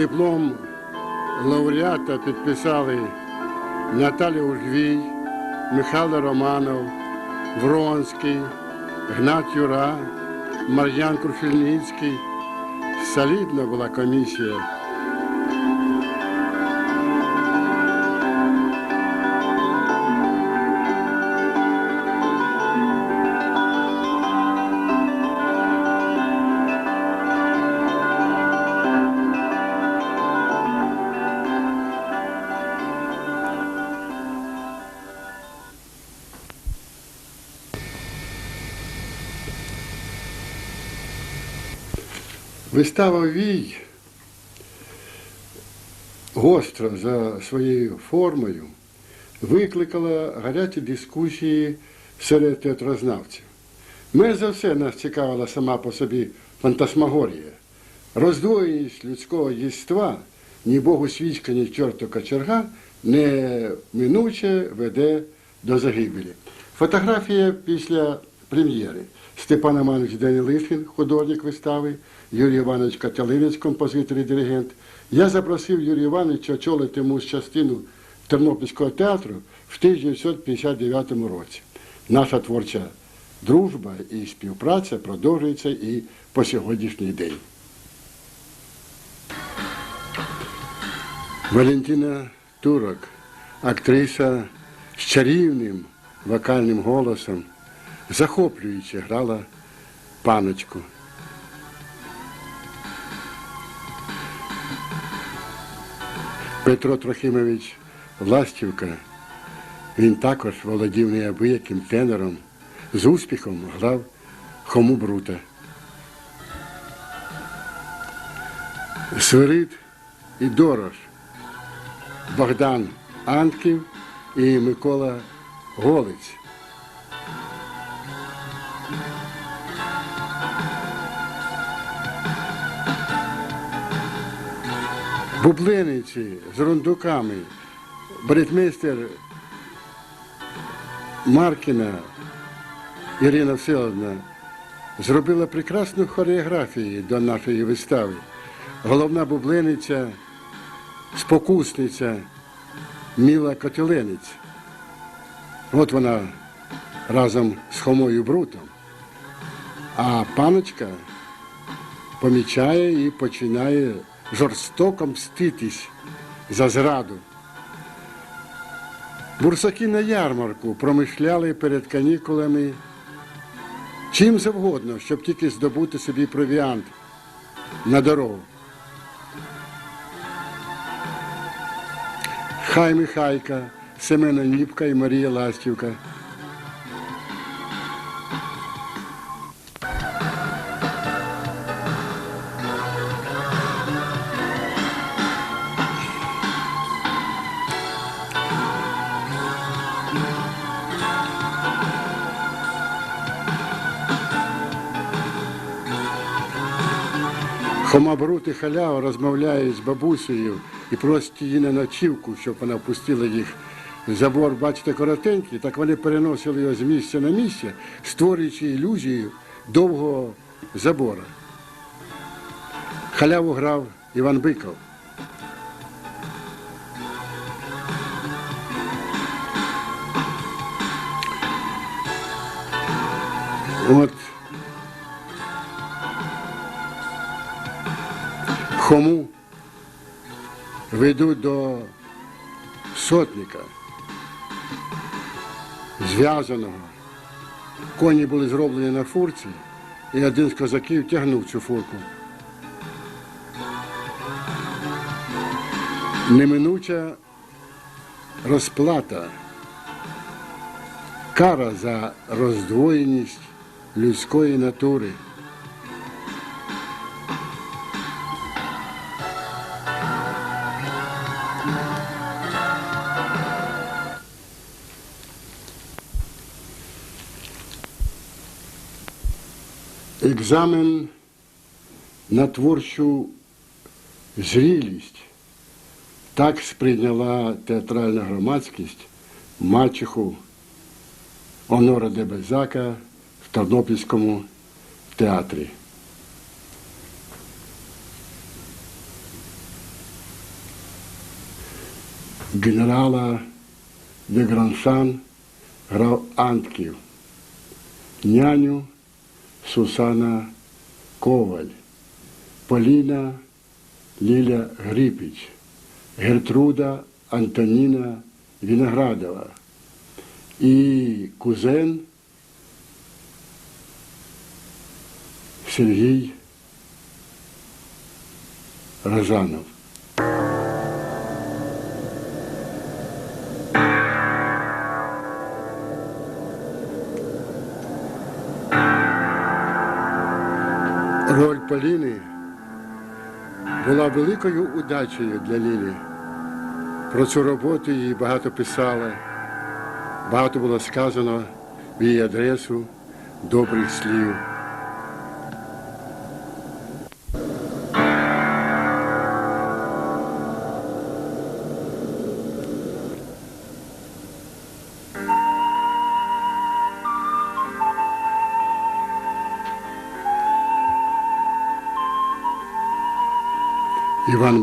Диплом лауреата підписали Наталя Ужвій, Михайло Романов, Вронський, Гнат Юра, Мар'ян Крушельницький. Солідна була комісія. Вистава Вій гостро за своєю формою викликала гарячі дискусії серед театрознавців. Ми за все нас цікавила сама по собі фантасмагорія, роздвоєність людського єства, ні Богу свічка, ні чорту кочерга неминуче веде до загибелі. Фотографія після прем'єри. Степан Іванович Данилишин, художник вистави, Юрій Іванович Катялинець, композитор і диригент. Я запросив Юрія Івановича очолити муз частину Тернопільського театру в 1959 році. Наша творча дружба і співпраця продовжується і по сьогоднішній день. Валентина Турок, актриса з чарівним вокальним голосом, захоплююче грала паночку. Петро Трохимович Властівка, він також володів неабияким тенором, з успіхом грав Хому Брута. Свирид і Дорош, Богдан Анків і Микола Голець. Бублениці з рундуками, балетмейстер Маркіна Ірина Всеволодна зробила прекрасну хореографію до нашої вистави. Головна бублениця, спокусниця Міла Котеленець. От вона разом з Хомою Брутом. А паночка помічає і починає жорстоко мститись за зраду. Бурсаки на ярмарку промишляли перед канікулами чим завгодно, щоб тільки здобути собі провіант на дорогу. Хай Михайка, Семена Ніпка і Марія Ластівка. Хома Брут і халява розмовляють з бабусею і просять її на ночівку, щоб вона пустила їх. Забор, бачите, коротенький, так вони переносили його з місця на місце, створюючи ілюзію довгого забора. Халяву грав Іван Биков. От Хому ведуть до сотника, зв'язаного. Коні були зроблені на фурці, і один з козаків тягнув цю фурку. Неминуча розплата, кара за роздвоєність людської натури. Екзамен на творчу зрілість так сприйняла театральна громадськість мачеху Онора де Бальзака в Тернопільському театрі. генерала де Грансан грав Антків, няню Сусана Коваль, Поліна Ліля Грипіч, Гертруда Антоніна Виноградова і кузен Сергій Розанов. Роль Поліни була великою удачею для Лілі. Про цю роботу її багато писали, багато було сказано в її адресу добрих слів.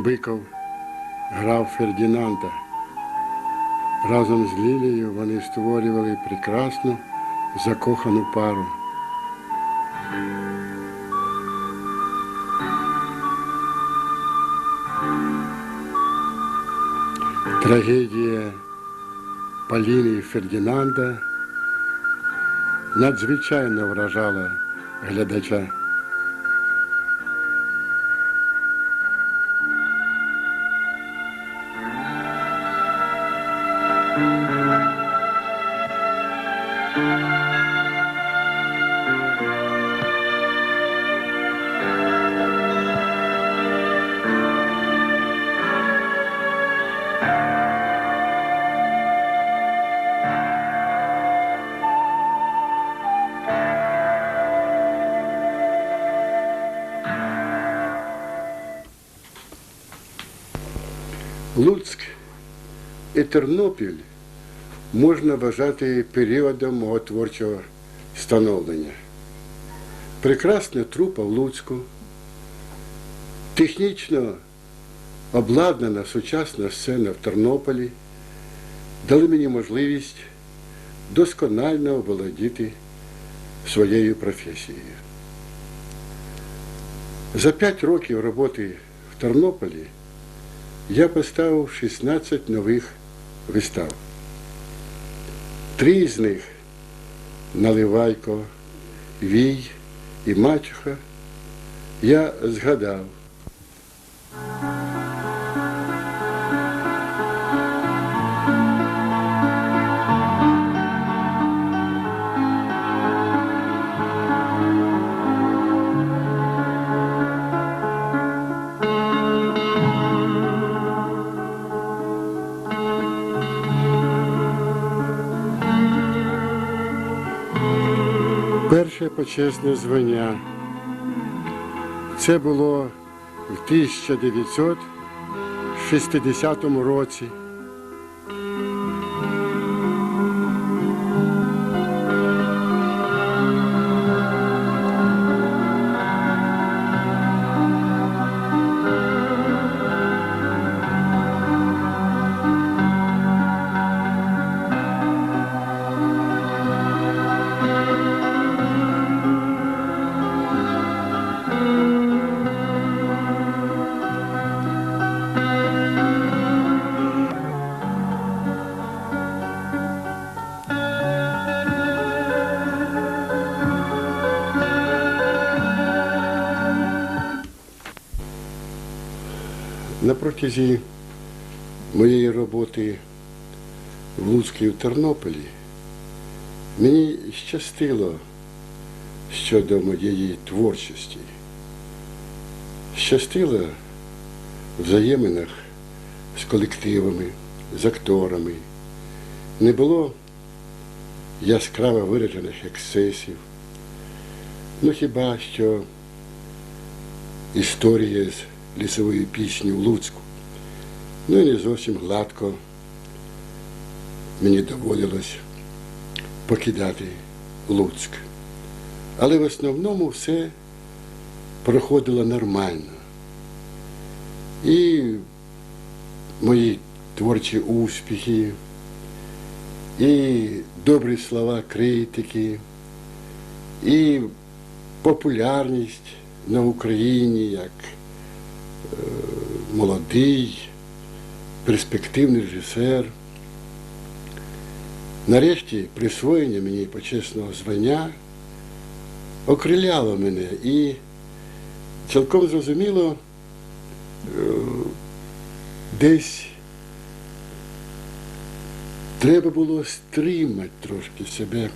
Биков грав Фердінанда. Разом з Лілією вони створювали прекрасну закохану пару. Трагедія Поліни і Фердінанда надзвичайно вражала глядача. Луцьк і Тернопіль можна вважати періодом мого творчого становлення. Прекрасна трупа в Луцьку, технічно обладнана сучасна сцена в Тернополі дали мені можливість досконально оволодіти своєю професією. За п'ять років роботи в Тернополі я поставив 16 нових вистав. Три з них Наливайко, Вій і Мачуха я згадав. Перше почесне звання. Це було в 1960 році. Протязі моєї роботи в Луцьку і в Тернополі мені щастило щодо моєї творчості. Щастило в взаєминах з колективами, з акторами. Не було яскраво виражених ексцесів. Ну хіба що історія з лісової пісні в Луцьку. Ну і не зовсім гладко мені доводилось покидати Луцьк. Але в основному все проходило нормально. І мої творчі успіхи, і добрі слова критики, і популярність на Україні як молодий, перспективний режисер. Нарешті присвоєння мені почесного звання окриляло мене і цілком зрозуміло е, десь треба було стримати трошки себе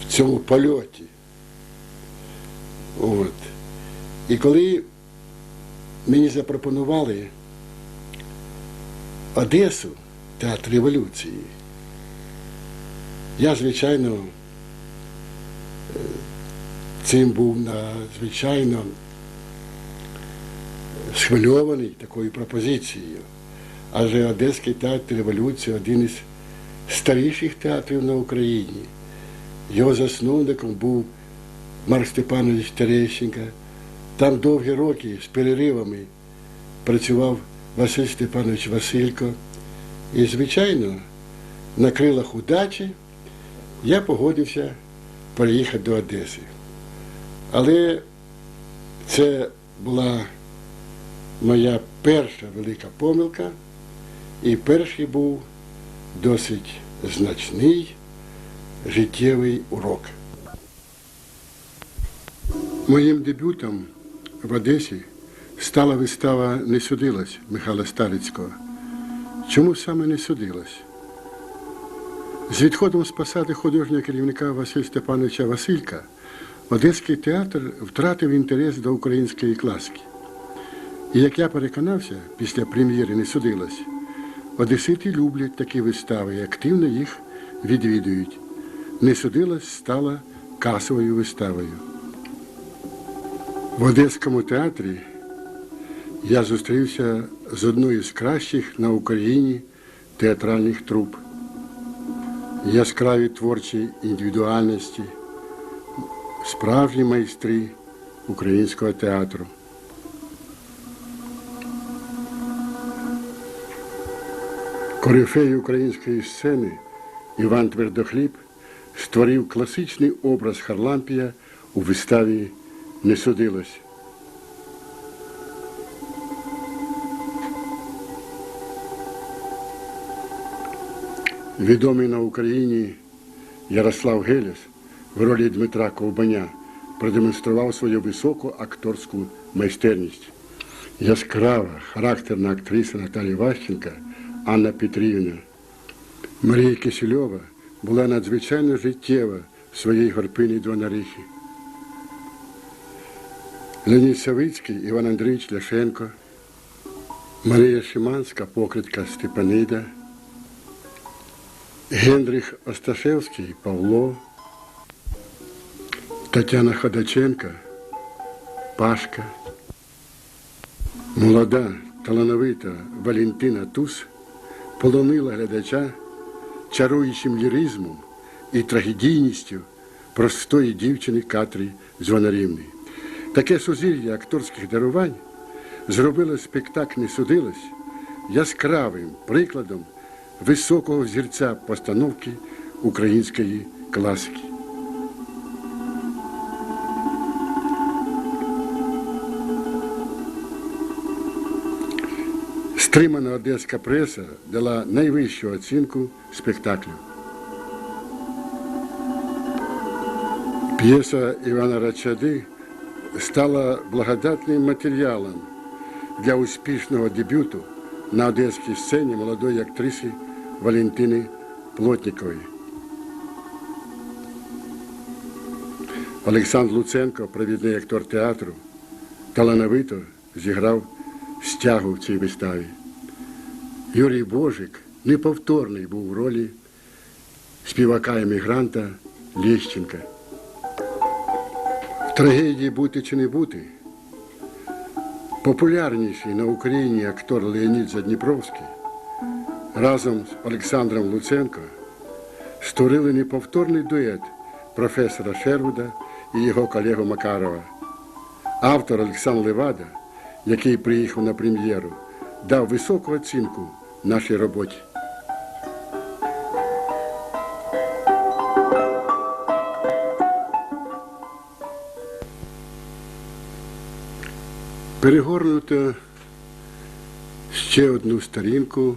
в цьому польоті. От. І коли мені запропонували Одесу, театр революції, я, звичайно, е, цим був надзвичайно схвильований такою пропозицією. Адже Одеський театр революції один із старіших театрів на Україні. Його засновником був Марк Степанович Терещенко. Там довгі роки з переривами працював Василь Степанович Василько. І, звичайно, на крилах удачі я погодився переїхати до Одеси. Але це була моя перша велика помилка, і перший був досить значний життєвий урок. Моїм дебютом в Одесі стала вистава Не судилась Михайла Старицького. Чому саме не судилась? З відходом з посади художнього керівника Василя Степановича Василька Одеський театр втратив інтерес до української класики. І як я переконався, після прем'єри не судилась, одесити люблять такі вистави і активно їх відвідують. Не судилась стала касовою виставою. В Одеському театрі я зустрівся з одною з кращих на Україні театральних труп. Яскраві творчі індивідуальності, справжні майстри українського театру. Корифей української сцени Іван Твердохліб створив класичний образ Харлампія у виставі Не судилось. Відомий на Україні Ярослав Гелєс в ролі Дмитра Ковбаня продемонстрував свою високу акторську майстерність. Яскрава, характерна актриса Наталія Ващенка Анна Петрівна. Марія Кисельова була надзвичайно життєва в своїй горпині Двонарихи. Леонід Савицький, Іван Андрійович Ляшенко, Марія Шиманська, покритка Степанида, Генріх Осташевський Павло, Тетяна Ходаченка, Пашка, молода, талановита Валентина Туз полонила глядача чаруючим ліризмом і трагедійністю простої дівчини Катрі Звонарівни. Таке сузір'я акторських дарувань зробило спектакль «Не судилось» яскравим прикладом високого взірця постановки української класики. Стримана одеська преса дала найвищу оцінку спектаклю. П'єса Івана Рачади стала благодатним матеріалом для успішного дебюту на одеській сцені молодої актриси Валентини Плотнікової. Олександр Луценко, провідний актор театру, талановито зіграв стягу в цій виставі. Юрій Божик неповторний був у ролі співака емігранта Ліщенка. Трагедії бути чи не бути популярніший на Україні актор Леонід Задніпровський разом з Олександром Луценко створили неповторний дует професора Шервуда і його колегу Макарова. Автор Олександр Левада, який приїхав на прем'єру, дав високу оцінку нашій роботі. Перегорнуто ще одну сторінку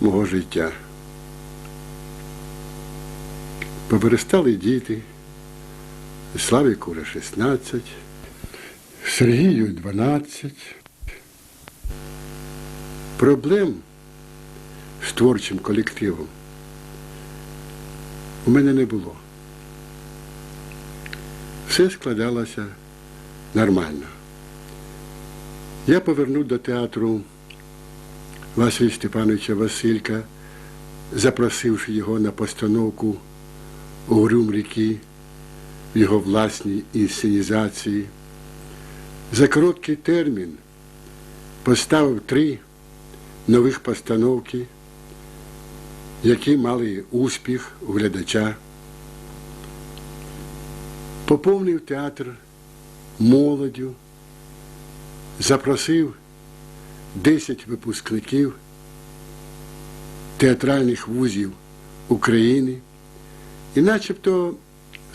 мого життя. Повиростали діти, Славіку вже 16, Сергію 12. Проблем з творчим колективом у мене не було. Все складалося нормально. Я повернув до театру Василя Степановича Василька, запросивши його на постановку Угрюм ріки в його власній інсценізації. За короткий термін поставив три нових постановки, які мали успіх у глядача. Поповнив театр молоддю, запросив 10 випускників театральних вузів України, і начебто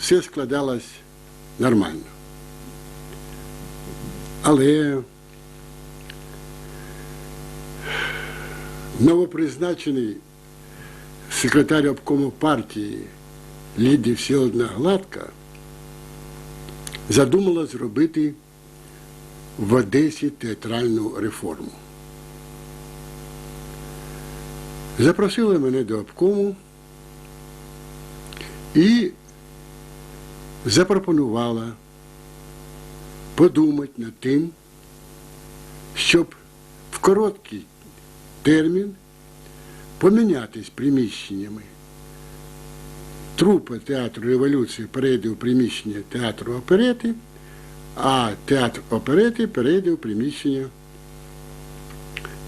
все складалось нормально. Але новопризначений секретар обкому партії Лідія Всеволодна Гладка задумала зробити в Одесі театральну реформу. Запросили мене до обкому і запропонувала подумати над тим, щоб в короткий термін помінятись приміщеннями. Трупа театру революції перейде у приміщення театру оперети, а театр оперети перейде у приміщення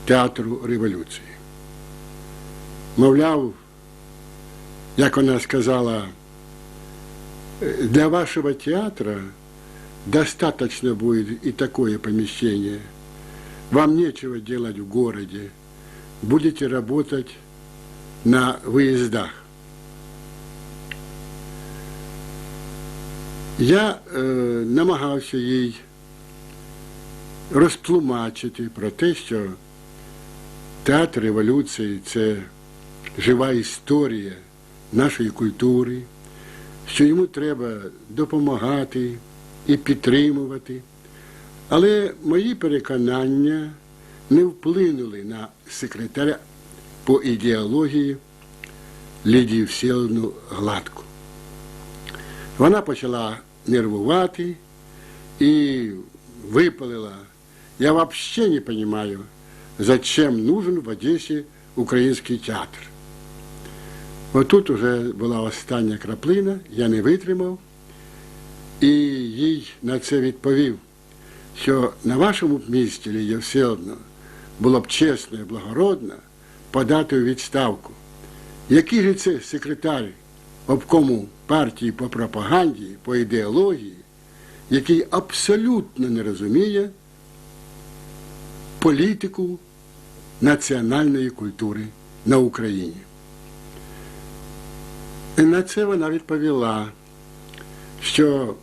театру революції. Мовляв, як вона сказала, для вашего театра достаточно будет и такое помещение. Вам нечего делать в городе. Будете работать на выездах. Я е, намагався їй розтлумачити про те, що театр революції це жива історія нашої культури, що йому треба допомагати і підтримувати. Але мої переконання не вплинули на секретаря по ідеології Лідію Всеволодну Гладку. Вона почала нервувати і випалила. Я вообще не понимаю, зачем нужен в Одесі український театр. Отут уже була остання краплина, я не витримав і їй на це відповів, що на вашому місці, Лідія Всеволодна, було б чесно і благородно подати у відставку. Який же це секретар обкому партії по пропаганді, по ідеології, який абсолютно не розуміє політику національної культури на Україні? І на це вона відповіла, що